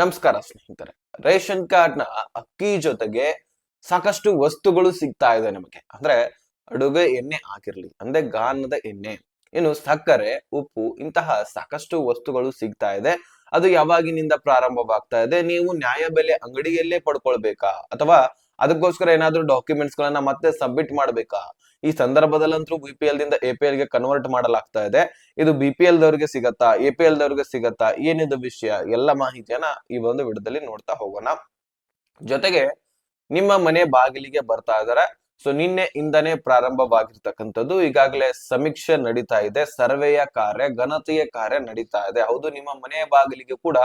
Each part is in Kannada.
ನಮಸ್ಕಾರ ಸ್ನೇಹಿತರೆ. ರೇಷನ್ ಕಾರ್ಡ್ನ ಅಕ್ಕಿ ಜೊತೆಗೆ ಸಾಕಷ್ಟು ವಸ್ತುಗಳು ಸಿಗ್ತಾ ಇದೆ ನಮಗೆ. ಅಂದ್ರೆ ಅಡುಗೆ ಎಣ್ಣೆ ಹಾಕಿರ್ಲಿ ಅಂದ್ರೆ ಗಾನದ ಎಣ್ಣೆ, ಇನ್ನು ಸಕ್ಕರೆ, ಉಪ್ಪು ಇಂತಹ ಸಾಕಷ್ಟು ವಸ್ತುಗಳು ಸಿಗ್ತಾ ಇದೆ. ಅದು ಯಾವಾಗಿನಿಂದ ಪ್ರಾರಂಭವಾಗ್ತಾ ಇದೆ? ನೀವು ನ್ಯಾಯಬೆಲೆ ಅಂಗಡಿಯಲ್ಲೇ ಪಡ್ಕೊಳ್ಬೇಕಾ? ಅಥವಾ ಅದಕ್ಕೋಸ್ಕರ ಏನಾದ್ರು ಡಾಕ್ಯುಮೆಂಟ್ಸ್ ಗಳನ್ನ ಮತ್ತೆ ಸಬ್ಮಿಟ್ ಮಾಡ್ಬೇಕಾ? ಈ ಸಂದರ್ಭದಲ್ಲಂತೂ ಬಿ ಪಿ ಎಲ್ ದಿಂದ ಎ ಪಿ ಎಲ್ಗೆ ಕನ್ವರ್ಟ್ ಮಾಡಲಾಗ್ತಾ ಇದೆ. ಇದು ಬಿ ಪಿ ಎಲ್ ದವ್ರಿಗೆ ಸಿಗತ್ತಾ? ಎ ಪಿ ಎಲ್ ದವ್ರಿಗೆ ಸಿಗತ್ತಾ? ಏನಿದು ವಿಷಯ? ಎಲ್ಲ ಮಾಹಿತಿಯನ್ನ ಈ ಒಂದು ವಿಡದಲ್ಲಿ ನೋಡ್ತಾ ಹೋಗೋಣ. ಜೊತೆಗೆ ನಿಮ್ಮ ಮನೆ ಬಾಗಿಲಿಗೆ ಬರ್ತಾ ಇದಾರೆ. ಸೊ ನಿನ್ನೆ ಇಂದನೇ ಪ್ರಾರಂಭವಾಗಿರ್ತಕ್ಕಂಥದ್ದು. ಈಗಾಗಲೇ ಸಮೀಕ್ಷೆ ನಡೀತಾ ಇದೆ. ಸರ್ವೆಯ ಕಾರ್ಯ, ಘನತೆಯ ಕಾರ್ಯ ನಡೀತಾ ಇದೆ. ಹೌದು, ನಿಮ್ಮ ಮನೆಯ ಬಾಗಿಲಿಗೆ ಕೂಡ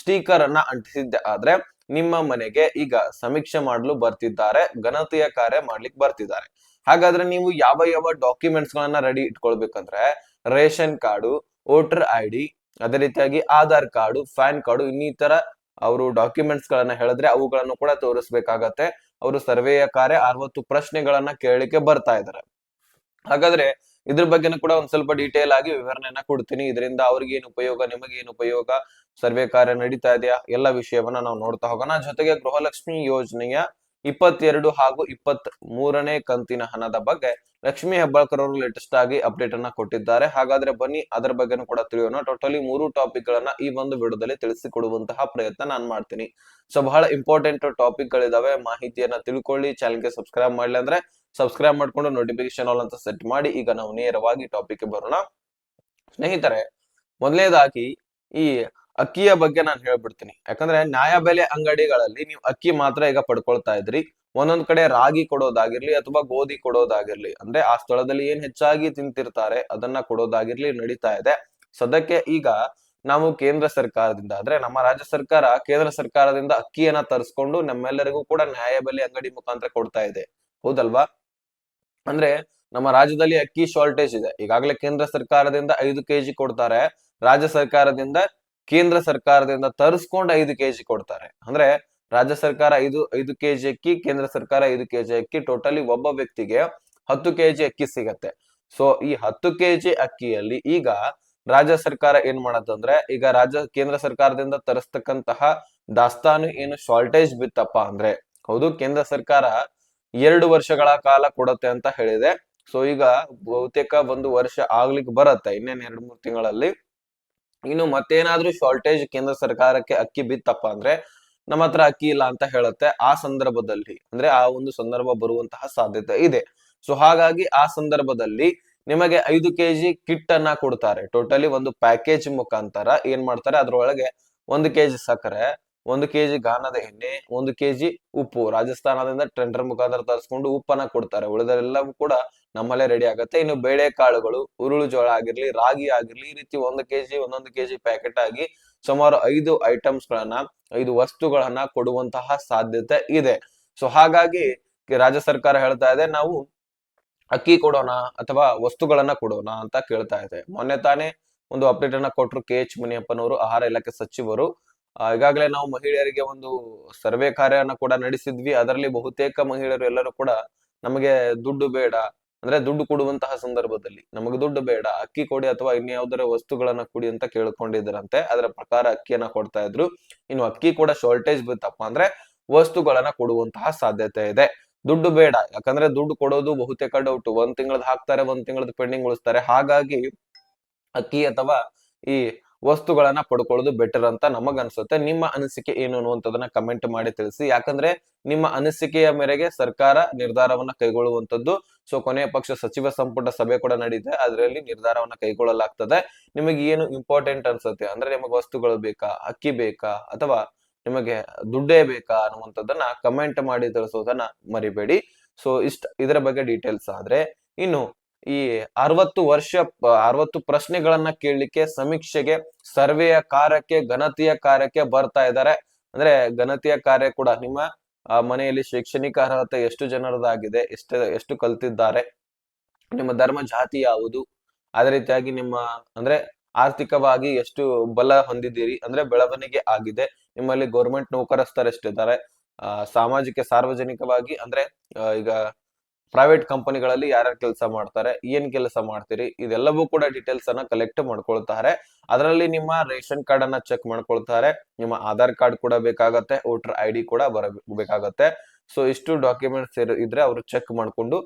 ಸ್ಟೀಕರ್ ಅನ್ನ ಅಂಟಿಸಿದ್ದೆ ಆದ್ರೆ ನಿಮ್ಮ ಮನೆಗೆ ಈಗ ಸಮೀಕ್ಷೆ ಮಾಡಲು ಬರ್ತಿದ್ದಾರೆ, ಘನತೆಯ ಕಾರ್ಯ ಮಾಡ್ಲಿಕ್ಕೆ ಬರ್ತಿದ್ದಾರೆ. ಹಾಗಾದ್ರೆ ನೀವು ಯಾವ ಯಾವ ಡಾಕ್ಯುಮೆಂಟ್ಸ್ ಗಳನ್ನ ready ಇಟ್ಕೊಳ್ಬೇಕಂದ್ರೆ ration card, voter I D ಅದೇ ರೀತಿಯಾಗಿ ಆಧಾರ್ ಕಾರ್ಡು, ಪ್ಯಾನ್ ಕಾರ್ಡು, ಇನ್ನಿತರ ಅವರು ಡಾಕ್ಯುಮೆಂಟ್ಸ್ ಗಳನ್ನ ಹೇಳಿದ್ರೆ ಅವುಗಳನ್ನು ಕೂಡ ತೋರಿಸ್ಬೇಕಾಗತ್ತೆ. ಅವರು ಸರ್ವೆಯ ಕಾರ್ಯ ಅರವತ್ತು ಪ್ರಶ್ನೆಗಳನ್ನ ಕೇಳಲಿಕ್ಕೆ ಬರ್ತಾ ಇದ್ದಾರೆ ಹಾಗಾದ್ರೆ ಇದ್ರ ಬಗ್ಗೆನೂ ಕೂಡ ಒಂದ್ ಸ್ವಲ್ಪ ಡೀಟೇಲ್ ಆಗಿ ವಿವರಣೆಯನ್ನ ಕೊಡ್ತೀನಿ. ಇದರಿಂದ ಅವ್ರಿಗೆ ಏನು ಉಪಯೋಗ ನಿಮಗೆ ಏನು ಉಪಯೋಗ, ಸರ್ವೆ ಕಾರ್ಯ ನಡೀತಾ ಇದೆಯಾ, ಎಲ್ಲ ವಿಷಯವನ್ನ ನಾವು ನೋಡ್ತಾ ಹೋಗೋಣ. ಜೊತೆಗೆ ಗೃಹಲಕ್ಷ್ಮಿ ಯೋಜನೆಯ ಇಪ್ಪತ್ತೆರಡು ಹಾಗೂ ಇಪ್ಪತ್ತ್ ಮೂರನೇ ಕಂತಿನ ಹಣದ ಬಗ್ಗೆ ಲಕ್ಷ್ಮಿ ಹೆಬ್ಬಾಳ್ಕರ್ ಅವರು ಲೇಟೆಸ್ಟ್ ಆಗಿ ಅಪ್ಡೇಟ್ ಅನ್ನ ಕೊಟ್ಟಿದ್ದಾರೆ. ಹಾಗಾದ್ರೆ ಬನ್ನಿ, ಅದರ ಬಗ್ಗೆನೂ ಕೂಡ ತಿಳಿಯೋಣ. ಟೋಟಲಿ ಮೂರು ಟಾಪಿಕ್ ಗಳನ್ನ ಈ ಒಂದು ವಿಡಿಯೋದಲ್ಲಿ ತಿಳಿಸಿಕೊಡುವಂತಹ ಪ್ರಯತ್ನ ನಾನ್ ಮಾಡ್ತೀನಿ. ಸೊ ಬಹಳ ಇಂಪಾರ್ಟೆಂಟ್ ಟಾಪಿಕ್ ಗಳಿದಾವೆ. ಮಾಹಿತಿಯನ್ನ ತಿಳ್ಕೊಳ್ಳಿ ಚಾನಲ್ಗೆ ಸಬ್ಸ್ಕ್ರೈಬ್ ಮಾಡ್ಲಿ ಅಂದ್ರೆ ಸಬ್ಸ್ಕ್ರೈಬ್ ಮಾಡ್ಕೊಂಡು ನೋಟಿಫಿಕೇಶನ್ ಆಲ್ ಅಂತ ಸೆಟ್ ಮಾಡಿ ಈಗ ನಾವು ನೇರವಾಗಿ ಟಾಪಿಕ್ ಬರೋಣ. ಸ್ನೇಹಿತರೆ ಮೊದಲನೇದಾಗಿ ಈ ಅಕ್ಕಿಯ ಬಗ್ಗೆ ನಾನು ಹೇಳ್ಬಿಡ್ತೀನಿ. ಯಾಕಂದ್ರೆ ನ್ಯಾಯಬೆಲೆ ಅಂಗಡಿಗಳಲ್ಲಿ ನೀವು ಅಕ್ಕಿ ಮಾತ್ರ ಈಗ ಪಡ್ಕೊಳ್ತಾ ಇದ್ರಿ. ಒಂದೊಂದ್ ಕಡೆ ರಾಗಿ ಕೊಡೋದಾಗಿರ್ಲಿ ಅಥವಾ ಗೋಧಿ ಕೊಡೋದಾಗಿರ್ಲಿ, ಅಂದ್ರೆ ಆ ಸ್ಥಳದಲ್ಲಿ ಏನ್ ಹೆಚ್ಚಾಗಿ ತಿಂತಿರ್ತಾರೆ ಅದನ್ನ ಕೊಡೋದಾಗಿರ್ಲಿ ನಡೀತಾ ಇದೆ. ಸದ್ಯಕ್ಕೆ ಈಗ ನಾವು ಕೇಂದ್ರ ಸರ್ಕಾರದಿಂದ, ಅಂದ್ರೆ ನಮ್ಮ ರಾಜ್ಯ ಸರ್ಕಾರ ಕೇಂದ್ರ ಸರ್ಕಾರದಿಂದ ಅಕ್ಕಿಯನ್ನ ತರಿಸ್ಕೊಂಡು ನಮ್ಮೆಲ್ಲರಿಗೂ ಕೂಡ ನ್ಯಾಯಬೆಲೆ ಅಂಗಡಿ ಮುಖಾಂತರ ಕೊಡ್ತಾ ಇದೆ. ಹೌದಲ್ವಾ? ಅಂದ್ರೆ ನಮ್ಮ ರಾಜ್ಯದಲ್ಲಿ ಅಕ್ಕಿ ಶಾರ್ಟೇಜ್ ಇದೆ. ಈಗಾಗಲೇ ಕೇಂದ್ರ ಸರ್ಕಾರದಿಂದ ಐದು ಕೆಜಿ ಕೊಡ್ತಾರೆ. ರಾಜ್ಯ ಸರ್ಕಾರದಿಂದ, ಕೇಂದ್ರ ಸರ್ಕಾರದಿಂದ ತರಿಸ್ಕೊಂಡು ಐದು ಕೆಜಿ ಕೊಡ್ತಾರೆ. ಅಂದ್ರೆ ರಾಜ್ಯ ಸರ್ಕಾರ ಐದು ಐದು ಕೆಜಿ ಅಕ್ಕಿ, ಕೇಂದ್ರ ಸರ್ಕಾರ ಐದು ಕೆಜಿ ಅಕ್ಕಿ ಟೋಟಲಿ ಒಬ್ಬ ವ್ಯಕ್ತಿಗೆ ಹತ್ತು ಕೆಜಿ ಅಕ್ಕಿ ಸಿಗತ್ತೆ. ಸೊ ಈ ಹತ್ತು ಕೆಜಿ ಅಕ್ಕಿಯಲ್ಲಿ ಈಗ ರಾಜ್ಯ ಸರ್ಕಾರ ಏನ್ ಮಾಡತ್ತಂದ್ರೆ ಈಗ ರಾಜ್ಯ, ಕೇಂದ್ರ ಸರ್ಕಾರದಿಂದ ತರಿಸ್ತಕ್ಕಂತಹ ದಾಸ್ತಾನು ಏನು ಶಾರ್ಟೇಜ್ ಬಿತ್ತಪ್ಪ ಅಂದ್ರೆ, ಹೌದು? ಕೇಂದ್ರ ಸರ್ಕಾರ ಎರಡು ವರ್ಷಗಳ ಕಾಲ ಕೊಡತ್ತೆ ಅಂತ ಹೇಳಿದೆ. ಸೊ ಈಗ ಬಹುತೇಕ ಒಂದು ವರ್ಷ ಆಗ್ಲಿಕ್ಕೆ ಬರತ್ತೆ, ಇನ್ನೇನ್ ಎರಡು ಮೂರು ತಿಂಗಳಲ್ಲಿ. ಇನ್ನು ಮತ್ತೇನಾದ್ರೂ ಶಾರ್ಟೇಜ್ ಕೇಂದ್ರ ಸರ್ಕಾರಕ್ಕೆ ಅಕ್ಕಿ ಬಿತ್ತಪ್ಪ ಅಂದ್ರೆ ನಮ್ಮ ಹತ್ರ ಅಕ್ಕಿ ಇಲ್ಲ ಅಂತ ಹೇಳುತ್ತೆ. ಆ ಸಂದರ್ಭದಲ್ಲಿ, ಅಂದ್ರೆ ಆ ಒಂದು ಸಂದರ್ಭ ಬರುವಂತಹ ಸಾಧ್ಯತೆ ಇದೆ. ಸೊ ಹಾಗಾಗಿ ಆ ಸಂದರ್ಭದಲ್ಲಿ ನಿಮಗೆ ಐದು ಕೆಜಿ ಕಿಟ್ ಅನ್ನ ಕೊಡ್ತಾರೆ. ಟೋಟಲಿ ಒಂದು ಪ್ಯಾಕೇಜ್ ಮುಖಾಂತರ ಏನ್ ಮಾಡ್ತಾರೆ? ಅದ್ರೊಳಗೆ ಒಂದು ಕೆಜಿ ಸಕ್ಕರೆ ಒಂದು ಕೆಜಿ ಗಾನದ ಎಣ್ಣೆ, ಒಂದು ಕೆಜಿ ಉಪ್ಪು. ರಾಜಸ್ಥಾನದಿಂದ ಟ್ರೆಂಡರ್ ಮುಖಾಂತರ ತರಿಸ್ಕೊಂಡು ಉಪ್ಪನ್ನ ಕೊಡ್ತಾರೆ. ಉಳಿದೆಲ್ಲವೂ ಕೂಡ ನಮ್ಮಲ್ಲೇ ರೆಡಿ ಆಗುತ್ತೆ. ಇನ್ನು ಬೇಳೆ ಕಾಳುಗಳು ಉರುಳು ಜೋಳ ಆಗಿರ್ಲಿ, ರಾಗಿ ಆಗಿರ್ಲಿ, ಈ ರೀತಿ ಒಂದು ಕೆಜಿ, ಒಂದೊಂದು ಕೆಜಿ ಪ್ಯಾಕೆಟ್ ಆಗಿ ಸುಮಾರು ಐದು ಐಟಮ್ಸ್ ಗಳನ್ನ ಐದು ವಸ್ತುಗಳನ್ನ ಕೊಡುವಂತಹ ಸಾಧ್ಯತೆ ಇದೆ. ಸೊ ಹಾಗಾಗಿ ರಾಜ್ಯ ಸರ್ಕಾರ ಹೇಳ್ತಾ ಇದೆ, ನಾವು ಅಕ್ಕಿ ಕೊಡೋಣ ಅಥವಾ ವಸ್ತುಗಳನ್ನ ಕೊಡೋಣ ಅಂತ ಕೇಳ್ತಾ ಇದೆ. ಮೊನ್ನೆ ತಾನೇ ಒಂದು ಅಪ್ಡೇಟ್ ಅನ್ನ ಕೊಟ್ರು ಕೆ ಎಚ್ ಮುನಿಯಪ್ಪನವರು, ಆಹಾರ ಇಲಾಖೆ ಸಚಿವರು. ಈಗಾಗಲೇ ನಾವು ಮಹಿಳೆಯರಿಗೆ ಒಂದು ಸರ್ವೆ ಕಾರ್ಯನ ಕೂಡ ನಡೆಸಿದ್ವಿ. ಅದರಲ್ಲಿ ಬಹುತೇಕ ಮಹಿಳೆಯರು ಎಲ್ಲರೂ ಕೂಡ ನಮಗೆ ದುಡ್ಡು ಬೇಡ. ಅಂದ್ರೆ ದುಡ್ಡು ಕೊಡುವಂತಹ ಸಂದರ್ಭದಲ್ಲಿ ನಮಗೆ ದುಡ್ಡು ಬೇಡ. ಅಕ್ಕಿ ಕೊಡಿ ಅಥವಾ ಇನ್ಯಾವುದರ ವಸ್ತುಗಳನ್ನ ಕೊಡಿ ಅಂತ ಕೇಳ್ಕೊಂಡಿದ್ರಂತೆ ಅದರ ಪ್ರಕಾರ ಅಕ್ಕಿಯನ್ನ ಕೊಡ್ತಾ ಇದ್ರು. ಇನ್ನು ಅಕ್ಕಿ ಕೂಡ ಶಾರ್ಟೇಜ್ ಬಿತ್ತಪ್ಪ ಅಂದ್ರೆ ವಸ್ತುಗಳನ್ನ ಕೊಡುವಂತಹ ಸಾಧ್ಯತೆ ಇದೆ. ದುಡ್ಡು ಬೇಡ. ಯಾಕಂದ್ರೆ ದುಡ್ಡು ಕೊಡೋದು ಬಹುತೇಕ ಡೌಟ್ ಒಂದ್ ತಿಂಗಳದ್ ಹಾಕ್ತಾರೆ, ಒಂದ್ ತಿಂಗಳದ್ ಪೆಂಡಿಂಗ್ ಉಳಿಸ್ತಾರೆ. ಹಾಗಾಗಿ ಅಕ್ಕಿ ಅಥವಾ ಈ ವಸ್ತುಗಳನ್ನ ಪಡ್ಕೊಳ್ಳೋದು ಬೆಟರ್ ಅಂತ ನಮಗ್ ಅನ್ಸುತ್ತೆ ನಿಮ್ಮ ಅನಿಸಿಕೆ ಏನು ಅನ್ನುವಂಥದ್ದನ್ನ ಕಮೆಂಟ್ ಮಾಡಿ ತಿಳಿಸಿ. ಯಾಕಂದ್ರೆ ನಿಮ್ಮ ಅನಿಸಿಕೆಯ ಮೇರೆಗೆ ಸರ್ಕಾರ ನಿರ್ಧಾರವನ್ನ ಕೈಗೊಳ್ಳುವಂತದ್ದು ಸೊ ಕೊನೆಯ ಪಕ್ಷ ಸಚಿವ ಸಂಪುಟ ಸಭೆ ಕೂಡ ನಡೀತೆ. ಅದರಲ್ಲಿ ನಿರ್ಧಾರವನ್ನ ಕೈಗೊಳ್ಳಲಾಗ್ತದೆ. ನಿಮಗೆ ಏನು ಇಂಪಾರ್ಟೆಂಟ್ ಅನ್ಸುತ್ತೆ? ಅಂದ್ರೆ ನಿಮಗೆ ವಸ್ತುಗಳು ಬೇಕಾ? ಅಕ್ಕಿ ಬೇಕಾ? ಅಥವಾ ನಿಮಗೆ ದುಡ್ಡೇ ಬೇಕಾ? ಅನ್ನುವಂಥದ್ದನ್ನ ಕಮೆಂಟ್ ಮಾಡಿ ತಿಳಿಸೋದನ್ನ ಮರಿಬೇಡಿ. ಸೊ ಇಷ್ಟ ಇದರ ಬಗ್ಗೆ ಡೀಟೇಲ್ಸ್ ಆದ್ರೆ ಇನ್ನು ಈ ಅರವತ್ತು ವರ್ಷ, ಅರವತ್ತು ಪ್ರಶ್ನೆಗಳನ್ನ ಕೇಳಲಿಕ್ಕೆ, ಸಮೀಕ್ಷೆಗೆ, ಸರ್ವೆಯ ಕಾರ್ಯಕ್ಕೆ ಗಣತಿಯ ಕಾರ್ಯಕ್ಕೆ ಬರ್ತಾ ಇದ್ದಾರೆ. ಅಂದ್ರೆ ಗಣತಿಯ ಕಾರ್ಯ ಕೂಡ ನಿಮ್ಮ ಮನೆಯಲ್ಲಿ ಶೈಕ್ಷಣಿಕ ಅರ್ಹತೆ ಎಷ್ಟು ಜನರದಾಗಿದೆ, ಎಷ್ಟು ಎಷ್ಟು ಕಲ್ತಿದ್ದಾರೆ, ನಿಮ್ಮ ಧರ್ಮ ಜಾತಿ ಯಾವುದು, ಅದೇ ರೀತಿಯಾಗಿ ನಿಮ್ಮ, ಅಂದ್ರೆ ಆರ್ಥಿಕವಾಗಿ ಎಷ್ಟು ಬಲ ಹೊಂದಿದ್ದೀರಿ, ಅಂದ್ರೆ ಬೆಳವಣಿಗೆ ಆಗಿದೆ, ನಿಮ್ಮಲ್ಲಿ ಗೌರ್ಮೆಂಟ್ ನೌಕರಸ್ಥರೆಷ್ಟಿದ್ದಾರೆ ಸಾಮಾಜಿಕ ಸಾರ್ವಜನಿಕವಾಗಿ, ಅಂದ್ರೆ ಈಗ ಪ್ರೈವೇಟ್ ಕಂಪನಿಗಳಲ್ಲಿ ಯಾರ್ಯಾರು ಕೆಲಸ ಮಾಡ್ತಾರೆ, ಏನ್ ಕೆಲಸ ಮಾಡ್ತೀರಿ, ಇದೆಲ್ಲವೂ ಕೂಡ ಡೀಟೇಲ್ಸ್ ಅನ್ನ ಕಲೆಕ್ಟ್ ಮಾಡ್ಕೊಳ್ತಾರೆ. ಅದರಲ್ಲಿ ನಿಮ್ಮ ರೇಷನ್ ಕಾರ್ಡ್ ಅನ್ನ ಚೆಕ್ ಮಾಡ್ಕೊಳ್ತಾರೆ, ನಿಮ್ಮ ಆಧಾರ್ ಕಾರ್ಡ್ ಕೂಡ ಬೇಕಾಗತ್ತೆ, ವೋಟರ್ ಐ ಡಿ ಕೂಡ ಬರಬೇಕಾಗತ್ತೆ ಸೊ ಇಷ್ಟು ಡಾಕ್ಯುಮೆಂಟ್ಸ್ ಇದ್ರೆ ಅವರು ಚೆಕ್ ಮಾಡ್ಕೊಂಡು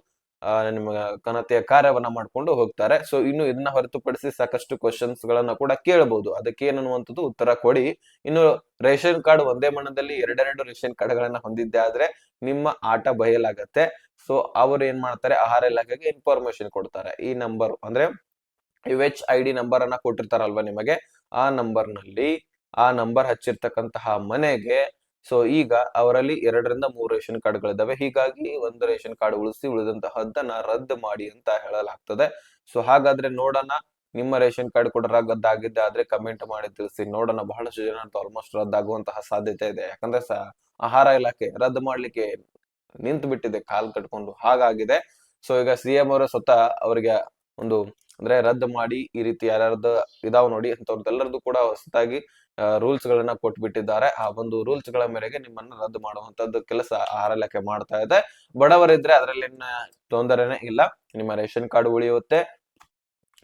ನಿಮ್ಮ ಘನತೆಯ ಕಾರ್ಯವನ್ನ ಮಾಡ್ಕೊಂಡು ಹೋಗ್ತಾರೆ. ಸೊ ಇನ್ನು ಇದನ್ನ ಹೊರತುಪಡಿಸಿ ಸಾಕಷ್ಟು ಕ್ವಶನ್ಸ್ ಗಳನ್ನ ಕೂಡ ಕೇಳಬಹುದು ಅದಕ್ಕೆ ಏನನ್ನುವಂಥದ್ದು ಉತ್ತರ ಕೊಡಿ. ಇನ್ನು ರೇಷನ್ ಕಾರ್ಡ್ ಒಂದೇ ಮಣ್ಣದಲ್ಲಿ ಎರಡೆರಡು ರೇಷನ್ ಕಾರ್ಡ್ ಗಳನ್ನ ಹೊಂದಿದ್ದೆ ಆದ್ರೆ ನಿಮ್ಮ ಆಟ ಬಯಲಾಗತ್ತೆ. ಸೊ ಅವರು ಏನ್ ಮಾಡ್ತಾರೆ? ಆಹಾರ ಇಲಾಖೆಗೆ ಇನ್ಫಾರ್ಮೇಶನ್ ಕೊಡ್ತಾರೆ. ಈ ನಂಬರ್ ಅಂದ್ರೆ ಎಚ್ ಐ ಡಿ ನಂಬರ್ ಅನ್ನ ಕೊಟ್ಟಿರ್ತಾರಲ್ವಾ ನಿಮಗೆ? ಆ ನಂಬರ್ನಲ್ಲಿ ಆ ನಂಬರ್ ಹಚ್ಚಿರ್ತಕ್ಕಂತಹ ಮನೆಗೆ ಸೊ ಈಗ ಅವರಲ್ಲಿ ಎರಡರಿಂದ ಮೂರು ರೇಷನ್ ಕಾರ್ಡ್ಗಳಿದಾವೆ ಹೀಗಾಗಿ ಒಂದು ರೇಷನ್ ಕಾರ್ಡ್ ಉಳಿಸಿ ಉಳಿದಂತಹದ್ದನ್ನ ರದ್ದು ಮಾಡಿ ಅಂತ ಹೇಳಲಾಗ್ತದೆ. ಸೊ ಹಾಗಾದ್ರೆ ನೋಡೋಣ. ನಿಮ್ಮ ರೇಷನ್ ಕಾರ್ಡ್ ಕೂಡ ರದ್ದಾಗಿದ್ದೆ ಆದ್ರೆ ಕಮೆಂಟ್ ಮಾಡಿ ತಿಳಿಸಿ. ನೋಡೋಣ, ಬಹಳಷ್ಟು ಜನ ಆಲ್ಮೋಸ್ಟ್ ರದ್ದಾಗುವಂತಹ ಸಾಧ್ಯತೆ ಇದೆ. ಯಾಕಂದ್ರೆ ಆಹಾರ ಇಲಾಖೆ ರದ್ದು ಮಾಡ್ಲಿಕ್ಕೆ ನಿಂತು ಬಿಟ್ಟಿದೆ ಕಾಲ್ ಕಟ್ಕೊಂಡು. ಹಾಗಾಗಿದೆ. ಸೊ ಈಗ ಸಿ ಎಂ ಅವರು ಸ್ವತಃ ಅವರಿಗೆ ಒಂದು ಅಂದ್ರೆ ರದ್ದು ಮಾಡಿ ಈ ರೀತಿ ಯಾರ್ಯಾರ್ದು ಇದಾವ್ ನೋಡಿ ಅಂತವ್ರದ್ದೆಲ್ಲರದ್ದು ಕೂಡ ಹೊಸದಾಗಿ ರೂಲ್ಸ್ ಗಳನ್ನ ಕೊಟ್ಬಿಟ್ಟಿದ್ದಾರೆ. ಆ ಒಂದು ರೂಲ್ಸ್ಗಳ ಮೇರೆಗೆ ನಿಮ್ಮನ್ನ ರದ್ದು ಮಾಡುವಂತದ್ದು ಕೆಲಸ ಆಹಾರ ಇಲಾಖೆ ಮಾಡ್ತಾ ಇದೆ. ಬಡವರಿದ್ರೆ ಅದರಲ್ಲಿನ ತೊಂದರೆನೇ ಇಲ್ಲ. ನಿಮ್ಮ ರೇಷನ್ ಕಾರ್ಡ್ ಉಳಿಯುತ್ತೆ.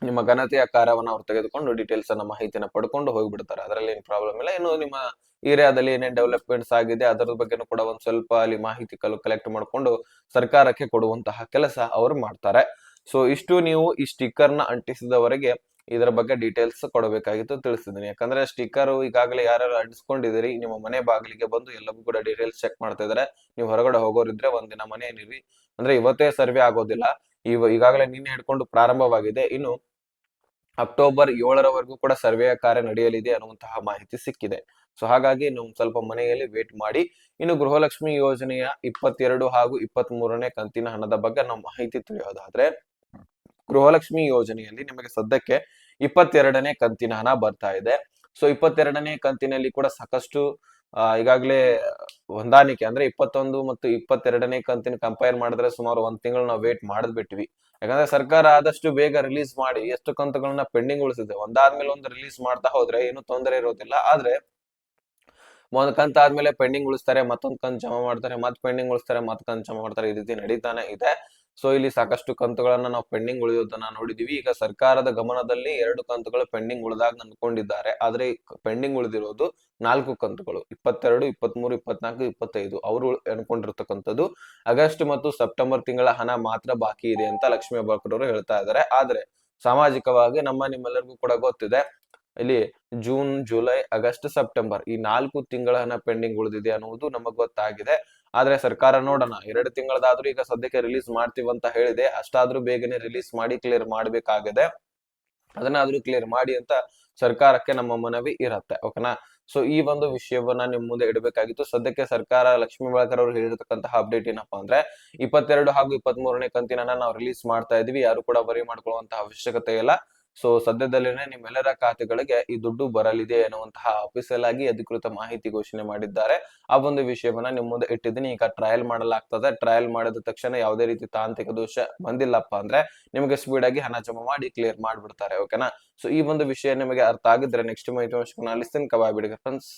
ನಿಮ್ಮ ಘನತೆಯ ಕಾರ್ಯವನ್ನು ಅವ್ರು ತೆಗೆದುಕೊಂಡು ಡೀಟೇಲ್ಸ್ ಅನ್ನ ಮಾಹಿತಿನ ಪಡ್ಕೊಂಡು ಹೋಗ್ಬಿಡ್ತಾರೆ. ಅದರಲ್ಲಿ ಏನು ಪ್ರಾಬ್ಲಮ್ ಇಲ್ಲ. ಇನ್ನು ನಿಮ್ಮ ಏರಿಯಾದಲ್ಲಿ ಏನೇನ್ ಡೆವಲಪ್ಮೆಂಟ್ಸ್ ಆಗಿದೆ ಅದರ ಬಗ್ಗೆನೂ ಕೂಡ ಒಂದ್ ಸ್ವಲ್ಪ ಅಲ್ಲಿ ಮಾಹಿತಿ ಕಲೆಕ್ಟ್ ಮಾಡ್ಕೊಂಡು ಸರ್ಕಾರಕ್ಕೆ ಕೊಡುವಂತಹ ಕೆಲಸ ಅವರು ಮಾಡ್ತಾರೆ. ಸೊ ಇಷ್ಟು ನೀವು ಈ ಸ್ಟಿಕ್ಕರ್ನ ಅಂಟಿಸಿದವರೆಗೆ ಇದರ ಬಗ್ಗೆ ಡೀಟೇಲ್ಸ್ ಕೊಡಬೇಕಾಗಿತ್ತು ತಿಳಿಸಿದ್ದೀನಿ. ಯಾಕಂದ್ರೆ ಸ್ಟಿಕ್ಕರ್ ಈಗಾಗಲೇ ಯಾರು ಅಂಟಿಸ್ಕೊಂಡಿದ್ದೀರಿ, ನಿಮ್ಮ ಮನೆ ಬಾಗಿಲಿಗೆ ಬಂದು ಎಲ್ಲವೂ ಕೂಡ ಡೀಟೇಲ್ಸ್ ಚೆಕ್ ಮಾಡ್ತಾ ಇದ್ದಾರೆ. ನೀವು ಹೊರಗಡೆ ಹೋಗೋರಿದ್ರೆ ಒಂದಿನ ಮನೆ ಏನಿರಿ ಅಂದ್ರೆ ಇವತ್ತೇ ಸರ್ವೆ ಆಗೋದಿಲ್ಲ. ಇವ, ಈಗಾಗಲೇ ನಿನ್ನೆ ಹಿಡ್ಕೊಂಡು ಪ್ರಾರಂಭವಾಗಿದೆ. ಇನ್ನು ಅಕ್ಟೋಬರ್ ಏಳರವರೆಗೂ ಕೂಡ ಸರ್ವೆ ಕಾರ್ಯ ನಡೆಯಲಿದೆ ಅನ್ನುವಂತಹ ಮಾಹಿತಿ ಸಿಕ್ಕಿದೆ. ಸೊ ಹಾಗಾಗಿ ನೀವು ಸ್ವಲ್ಪ ಮನೆಯಲ್ಲಿ ವೇಟ್ ಮಾಡಿ. ಇನ್ನು ಗೃಹಲಕ್ಷ್ಮಿ ಯೋಜನೆಯ ಇಪ್ಪತ್ತೆರಡು ಹಾಗೂ ಇಪ್ಪತ್ತ್ ಮೂರನೇ ಕಂತಿನ ಹಣದ ಬಗ್ಗೆ ನಾವು ಮಾಹಿತಿ ತಿಳಿಯೋದಾದ್ರೆ ಗೃಹಲಕ್ಷ್ಮಿ ಯೋಜನೆಯಲ್ಲಿ ನಿಮಗೆ ಸದ್ಯಕ್ಕೆ ಇಪ್ಪತ್ತೆರಡನೇ ಕಂತಿನ ಹಣ ಬರ್ತಾ ಇದೆ. ಸೊ ಇಪ್ಪತ್ತೆರಡನೇ ಕಂತಿನಲ್ಲಿ ಕೂಡ ಸಾಕಷ್ಟು ಈಗಾಗಲೇ ಹೊಂದಾಣಿಕೆ ಅಂದ್ರೆ ಇಪ್ಪತ್ತೊಂದು ಮತ್ತು ಇಪ್ಪತ್ತೆರಡನೇ ಕಂತಿನ ಕಂಪೇರ್ ಮಾಡಿದ್ರೆ ಸುಮಾರು ಒಂದ್ ತಿಂಗಳು ನಾವು ವೇಟ್ ಮಾಡಿದ್ಬಿಟ್ವಿ. ಯಾಕಂದ್ರೆ ಸರ್ಕಾರ ಆದಷ್ಟು ಬೇಗ ರಿಲೀಸ್ ಮಾಡಿ, ಎಷ್ಟು ಕಂತುಗಳನ್ನ ಪೆಂಡಿಂಗ್ ಉಳಿಸಿದೆ. ಒಂದಾದ್ಮೇಲೆ ಒಂದು ರಿಲೀಸ್ ಮಾಡ್ತಾ ಹೋದ್ರೆ ಏನು ತೊಂದರೆ ಇರೋದಿಲ್ಲ. ಆದ್ರೆ, ಒಂದ್ ಕಂತ ಆದ್ಮೇಲೆ ಪೆಂಡಿಂಗ್ ಉಳಿಸ್ತಾರೆ, ಮತ್ತೊಂದ್ ಕಂತ್ ಜಮಾ ಮಾಡ್ತಾರೆ ಮತ್ ಪೆಂಡಿಂಗ್ ಉಳಿಸ್ತಾರೆ ಮತ್ ಕಂತ್ ಜಮಾ ಮಾಡ್ತಾರೆ, ಈ ರೀತಿ ನಡೀತಾನೆ ಇದೆ. ಸೊ ಇಲ್ಲಿ ಸಾಕಷ್ಟು ಕಂತುಗಳನ್ನ ನಾವು ಪೆಂಡಿಂಗ್ ಉಳಿಯೋದನ್ನ ನೋಡಿದೀವಿ. ಈಗ ಸರ್ಕಾರದ ಗಮನದಲ್ಲಿ ಎರಡು ಕಂತುಗಳು ಪೆಂಡಿಂಗ್ ಉಳಿದಾಗ ಅಂದ್ಕೊಂಡಿದ್ದಾರೆ ಆದ್ರೆ ಪೆಂಡಿಂಗ್ ಉಳಿದಿರೋದು ನಾಲ್ಕು ಕಂತುಗಳು. ಇಪ್ಪತ್ತೆರಡು, ಇಪ್ಪತ್ಮೂರು, ಇಪ್ಪತ್ನಾಲ್ಕು, ಇಪ್ಪತ್ತೈದು ಅವರು ಅನ್ಕೊಂಡಿರ್ತಕ್ಕಂಥದ್ದು ಆಗಸ್ಟ್ ಮತ್ತು ಸೆಪ್ಟೆಂಬರ್ ತಿಂಗಳ ಹಣ ಮಾತ್ರ ಬಾಕಿ ಇದೆ ಅಂತ ಲಕ್ಷ್ಮೀ ಅವರು ಹೇಳ್ತಾ ಇದ್ದಾರೆ ಆದ್ರೆ ಸಾಮಾಜಿಕವಾಗಿ ನಮ್ಮ ನಿಮ್ಮೆಲ್ಲರಿಗೂ ಕೂಡ ಗೊತ್ತಿದೆ. ಇಲ್ಲಿ ಜೂನ್, ಜುಲೈ, ಆಗಸ್ಟ್, ಸೆಪ್ಟೆಂಬರ್ ಈ ನಾಲ್ಕು ತಿಂಗಳ ಹಣ ಪೆಂಡಿಂಗ್ ಉಳಿದಿದೆ ಅನ್ನುವುದು ನಮಗ್ ಗೊತ್ತಾಗಿದೆ. ಆದ್ರೆ ಸರ್ಕಾರ ನೋಡೋಣ, ಎರಡು ತಿಂಗಳದಾದ್ರೂ ಈಗ ಸದ್ಯಕ್ಕೆ ರಿಲೀಸ್ ಮಾಡ್ತೀವಿ ಅಂತ ಹೇಳಿದೆ, ಅಷ್ಟಾದ್ರೂ ಬೇಗನೆ ರಿಲೀಸ್ ಮಾಡಿ ಕ್ಲಿಯರ್ ಮಾಡ್ಬೇಕಾಗಿದೆ. ಅದನ್ನಾದ್ರೂ ಕ್ಲಿಯರ್ ಮಾಡಿ ಅಂತ ಸರ್ಕಾರಕ್ಕೆ ನಮ್ಮ ಮನವಿ ಇರತ್ತೆ ಓಕೆನಾ ಸೊ ಈ ಒಂದು ವಿಷಯವನ್ನ ನಿಮ್ ಮುಂದೆ ಇಡಬೇಕಾಗಿತ್ತು. ಸದ್ಯಕ್ಕೆ ಸರ್ಕಾರ ಲಕ್ಷ್ಮೀ ಬಳಕರ್ ಅವರು ಹೇಳಿರ್ತಕ್ಕಂತಹ ಅಪ್ಡೇಟ್ ಏನಪ್ಪಾ ಅಂದ್ರೆ, ಇಪ್ಪತ್ತೆರಡು ಹಾಗೂ ಇಪ್ಪತ್ತ್ ಮೂರನೇ ಕಂತಿನ ನಾವು ರಿಲೀಸ್ ಮಾಡ್ತಾ ಇದೀವಿ. ಯಾರು ಕೂಡ ಬರಿ ಮಾಡ್ಕೊಳ್ಳುವಂತಹ ಅವಶ್ಯಕತೆ ಇಲ್ಲ. ಸೊ ಸದ್ಯದಲ್ಲೇನೆ ನಿಮ್ಮೆಲ್ಲರ ಖಾತೆಗಳಿಗೆ ಈ ದುಡ್ಡು ಬರಲಿದೆ ಎನ್ನುವಂತಹ ಅಫಿಸಿಯಲ್ ಆಗಿ ಅಧಿಕೃತ ಮಾಹಿತಿ ಘೋಷಣೆ ಮಾಡಿದ್ದಾರೆ. ಆ ಒಂದು ವಿಷಯವನ್ನ ನಿಮ್ಮ ಮುಂದೆ ಇಟ್ಟಿದ್ದೀನಿ. ಈಗ ಟ್ರಯಲ್ ಮಾಡಲಾಗ್ತದೆ. ಟ್ರಯಲ್ ಮಾಡಿದ ತಕ್ಷಣ ಯಾವುದೇ ರೀತಿ ತಾಂತ್ರಿಕ ದೋಷ ಬಂದಿಲ್ಲಪ್ಪ ಅಂದ್ರೆ ನಿಮಗೆ ಸ್ಪೀಡ್ ಆಗಿ ಹಣ ಜಮಾ ಮಾಡಿ ಕ್ಲಿಯರ್ ಮಾಡ್ಬಿಡ್ತಾರೆ ಓಕೆನಾ ಸೊ ಈ ಒಂದು ವಿಷಯ ನಿಮಗೆ ಅರ್ಥ ಆಗಿದ್ರೆ ನೆಕ್ಸ್ಟ್ ಮಾಹಿತಿ ಅಲಿಸ್ತೀನಿ ಕಬಾಯ್ ಬಿಡಿಗೆ ಫ್ರೆಂಡ್ಸ್